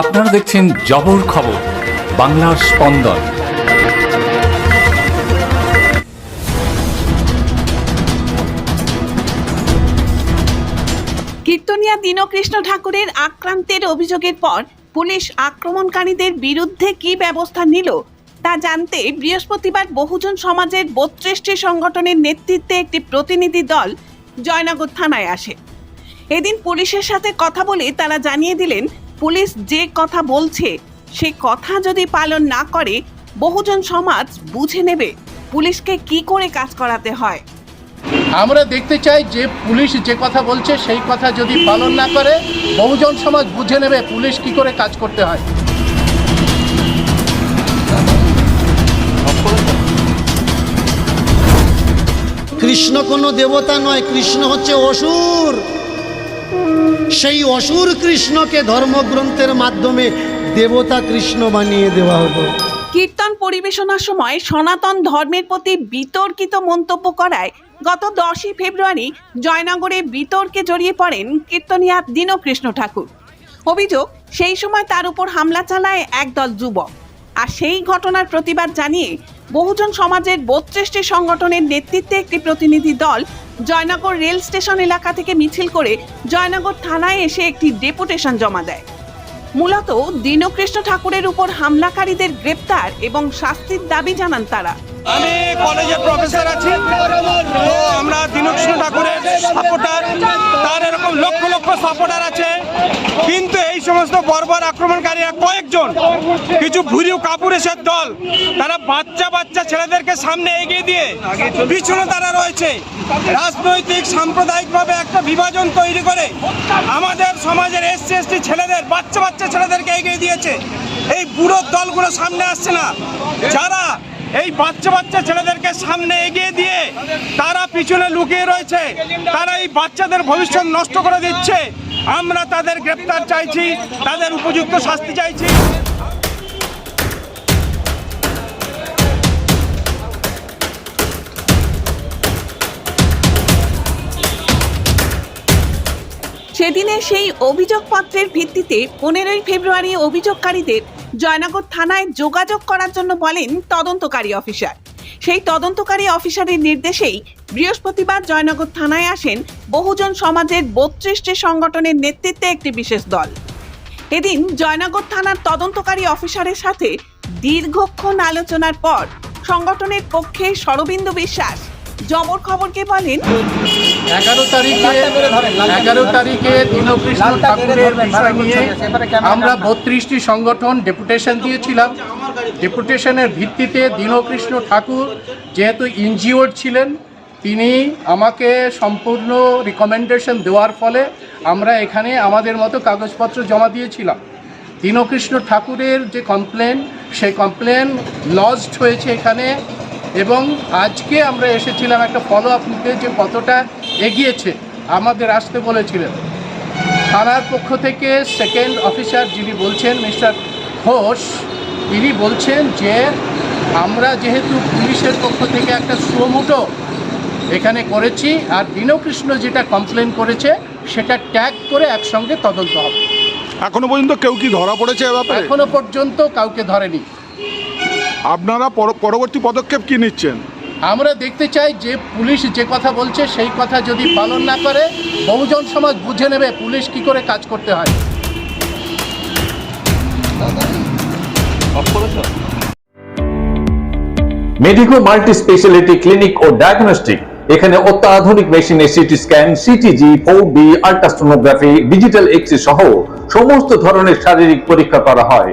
আপনারা দেখছেন জবর খবর, বাংলার স্পন্দন। কীর্তনিয়া দীনকৃষ্ণ ঠাকুরের আক্রান্তের অভিযোগের পর পুলিশ আক্রমণকারীদের বিরুদ্ধে কী ব্যবস্থা নিল তা জানতে বৃহস্পতিবার বহুজন সমাজের বত্রিশটি সংগঠনের নেতৃত্বে একটি প্রতিনিধি দল জয়নগর থানায় আসে। এদিন পুলিশের সাথে কথা বলে তারা জানিয়ে দিলেন পুলিশ যে কথা বলছে সে কথা যদি পালন না করে বহুজন সমাজ বুঝে নেবে পুলিশকে কি করে কাজ করাতে হয়। আমরা দেখতে চাই যে পুলিশ যে কথা বলছে সেই কথা যদি পালন না করে বহুজন সমাজ বুঝে নেবে পুলিশ কি করে কাজ করতে হয়। কৃষ্ণ কোনো দেবতা নয় কৃষ্ণ হচ্ছে অসুর। সেই অসুর কৃষ্ণকে ধর্মগ্রন্থের মাধ্যমে দেবতা কৃষ্ণ বানিয়ে দেওয়া হলো। কীর্তন পরিবেশনার সময় সনাতন ধর্মের প্রতি বিতর্কিত মন্তব্য করায় গত দশই ফেব্রুয়ারি জয়নগরে বিতর্কে জড়িয়ে পড়েন কীর্তনিয়া দীনকৃষ্ণ ঠাকুর। অভিযোগ, সেই সময় তার উপর হামলা চালায় একদল যুবক। আর সেই ঘটনার প্রতিবাদ জানিয়ে বহুজন সমাজের বত্রিশটি সংগঠনের নেতৃত্বে একটি প্রতিনিধি দল জয়নগর রেল স্টেশন এলাকা থেকে মিছিল করে জয়নগর থানায় এসে একটি ডেপুটেশন জমা দেয়। মূলত দীনকৃষ্ণ ঠাকুরের উপর হামলাকারীদের গ্রেপ্তার এবং শাস্তির দাবি জানান তারা। আমি কলেজের প্রফেসর আছি। তো আমরা দীনকৃষ্ণ ঠাকুরের সাপোর্টার তার এরকম লক্ষ লক্ষ সাপোর্টার আছে। কিন্তু এই সমস্ত বর্বর আক্রমণকারীরা কয়েকজন, কিছু ভুরিও কাপুরেশের দল, তারা বাচ্চা বাচ্চা ছেলেদেরকে সামনে এগিয়ে দিয়ে পিছনে তারা রয়েছে। রাজনৈতিক, সাম্প্রদায়িকভাবে একটা বিভাজন তৈরি করে আমাদের সমাজের এসসি এসটি ছেলেদের, বাচ্চা বাচ্চা ছেলেদেরকে এগিয়ে দিয়েছে। এই বুড়োর দলগুলো সামনে আসছে না। যারা এই বাচ্চা বাচ্চা ছেলেদেরকে সামনে এগিয়ে দিয়ে তারা পিছনে লুকিয়ে রয়েছে। তারা এই বাচ্চাদের ভবিষ্যৎ নষ্ট করে দিচ্ছে। আমরা তাদের গ্রেপ্তার চাইছি, তাদের উপযুক্ত শাস্তি চাইছি। সেদিনের সেই অভিযোগপত্রের ভিত্তিতে পনেরোই ফেব্রুয়ারি অভিযোগকারীদের জয়নগর থানায় যোগাযোগ করার জন্য বলেন তদন্তকারী অফিসার। সেই তদন্তকারী অফিসারের নির্দেশেই বৃহস্পতিবার জয়নগর থানায় আসেন বহুজন সমাজের বত্রিশটি সংগঠনের নেতৃত্বে একটি বিশেষ দল। এদিন জয়নগর থানার তদন্তকারী অফিসারের সাথে দীর্ঘক্ষণ আলোচনার পর সংগঠনের পক্ষে শরবিন্দু বিশ্বাস জবর খবরকে বলেন? এগারো তারিখে এগারো তারিখে দীনকৃষ্ণ ঠাকুরের বিষয় নিয়ে আমরা বত্রিশটি সংগঠন ডেপুটেশন দিয়েছিলাম। ডেপুটেশনের ভিত্তিতে দীনকৃষ্ণ ঠাকুর যেহেতু ইনজিওর্ড ছিলেন তিনি আমাকে সম্পূর্ণ রিকমেন্ডেশন দেওয়ার ফলে আমরা এখানে আমাদের মতো কাগজপত্র জমা দিয়েছিলাম। দীনকৃষ্ণ ঠাকুরের যে কমপ্লেন সেই কমপ্লেন লজড হয়েছে এখানে। এবং আজকে আমরা এসেছিলাম একটা ফলো আপ নিতে যে কতটা এগিয়েছে। আমাদের আসতে বলেছিলেন। থানার পক্ষ থেকে সেকেন্ড অফিসার যিনি বলছেন মিস্টার ঘোষ তিনি বলছেন যে আমরা যেহেতু পুলিশের পক্ষ থেকে একটা সুমোটো এখানে করেছি আর দীনকৃষ্ণ যেটা কমপ্লেন করেছে সেটা ট্যাগ করে একসঙ্গে তদন্ত হবে। এখনও পর্যন্ত কেউ কি ধরা পড়েছে এখনও পর্যন্ত কাউকে ধরেনি। আপনারা পরবর্তী পদক্ষেপ কি নিচ্ছেন? আমরা দেখতে চাই যে পুলিশ যে কথা বলছে সেই কথা যদি পালন না করে বহুজন সমাজ বুঝে নেবে পুলিশ কি করে কাজ করতে হয়। মেডিকো মাল্টি স্পেশালিটি ক্লিনিক ও ডায়াগনস্টিক এখানে অত্যাধুনিক মেশিনে CT scan CTG four D ultrasonography digital X সহ সমস্ত ধরনের শারীরিক পরীক্ষা করা হয়।